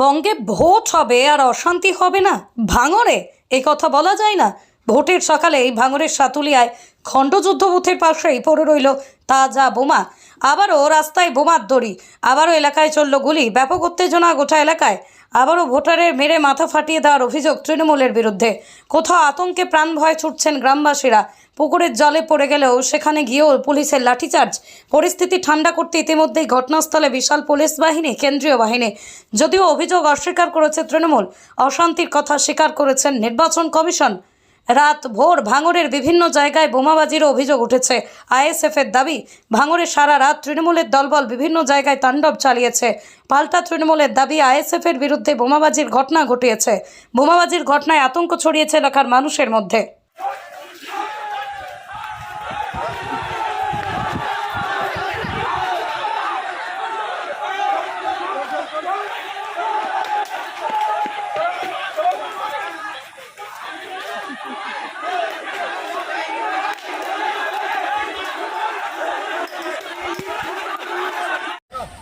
বঙ্গে ভোট হবে আর অশান্তি হবে না? ভাঙরে এই কথা বলা যায় না। ভোটের সকালে এই ভাঙরের সাতুলিয়ায় খণ্ডযুদ্ধ বুথের পাশেই পড়ে রইল তাজা বোমা। আবারও রাস্তায় বোমার দড়ি, আবারও এলাকায় চলল গুলি, ব্যাপক উত্তেজনা গোটা এলাকায়। আবারও ভোটারের মেরে মাথা ফাটিয়ে দেওয়ার অভিযোগ তৃণমূলের বিরুদ্ধে। কোথাও আতঙ্কে প্রাণ ভয় ছুটছেন গ্রামবাসীরা। পুকুরের জলে পড়ে গেলেও সেখানে গিয়েও পুলিশের লাঠিচার্জ। পরিস্থিতি ঠান্ডা করতে ইতিমধ্যেই ঘটনাস্থলে বিশাল পুলিশ বাহিনী, কেন্দ্রীয় বাহিনী। যদিও অভিযোগ অস্বীকার করেছে তৃণমূল, অশান্তির কথা স্বীকার করেছেন নির্বাচন কমিশন। রাত ভোর ভাঙরের বিভিন্ন জায়গায় বোমাবাজির অভিযোগ উঠেছে। আইএসএফের দাবি ভাঙরে সারা রাত তৃণমূলের দলবল বিভিন্ন জায়গায় তাণ্ডব চালিয়েছে। পাল্টা তৃণমূলের দাবি আইএসএফের বিরুদ্ধে বোমাবাজির ঘটনা ঘটিয়েছে। বোমাবাজির ঘটনায় আতঙ্ক ছড়িয়েছে এলাকার মানুষের মধ্যে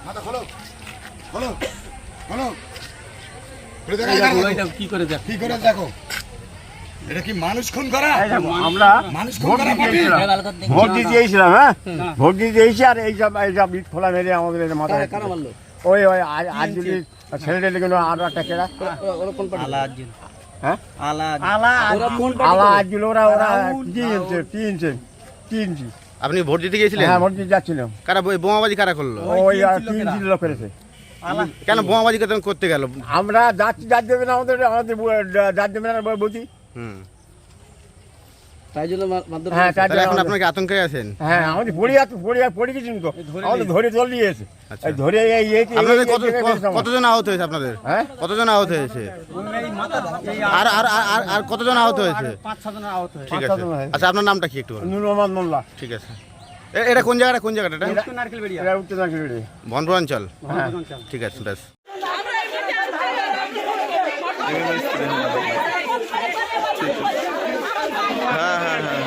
মাথা খোলো খোলো খোলো খুলে দেখো, এই দেখো, দেখো। এইটা কি করে দেখ? কি করে দেখো? এটা কি মানুষ খুন করা? আমরা মানুষ খুন করা দিতে পার্টি? এসেছিলাম ভোট দিতে এসেছিলাম হ্যাঁ? ভোট দিতে এসেছি আর ইট মেরে আমাদের মাথায়? ওই ওই একটা কেরা? হ্যাঁ? আলা আলা আলা ওরা ওরা আপনি ভোট দিতে গিয়েছিলেন? হ্যাঁ ভোট দিতে যাচ্ছিলাম। কারা বই- বোমাবাজি কারা করল? ওই লোক করেছে কেন বোমাবাজি করতে করতে গেল? আমরা যাচ্ছি যার দেবে না আমাদের আমাদের যার দেবে না বলছি হুম। তাই জন্য হ্যাঁ করেছে? তার তাহলে জন্য এখন আপনাকে আতঙ্কে আছেন? হ্যাঁ আমাদের পড়ে পড়ে পড়ে গেছি তো আমাদের ধরে চল দিয়েছে আচ্ছা। ধরে এই এই এই- আপনাদের কত জায়গায় ক- গেছে আমার। কতজন আহত হয়েছে আপনাদের? হ্যাঁ? কতজন আহত হয়েছে? আর আর আর- আর আর কতজন আহত হয়েছে? ঠিক আছে। হয়েছে। আচ্ছা আপনার নামটা কি একটু মোহাম্মদ মোল্লা। ঠিক আছে। এটা কোন জায়গাটা? কোন জায়গাটা এটা? এটা উত্তর নারকেলবেড়িয়া। বনপুর অঞ্চল হ্যাঁ ঠিক আছে বেশ হ্যাঁ হ্যাঁ হ্যাঁ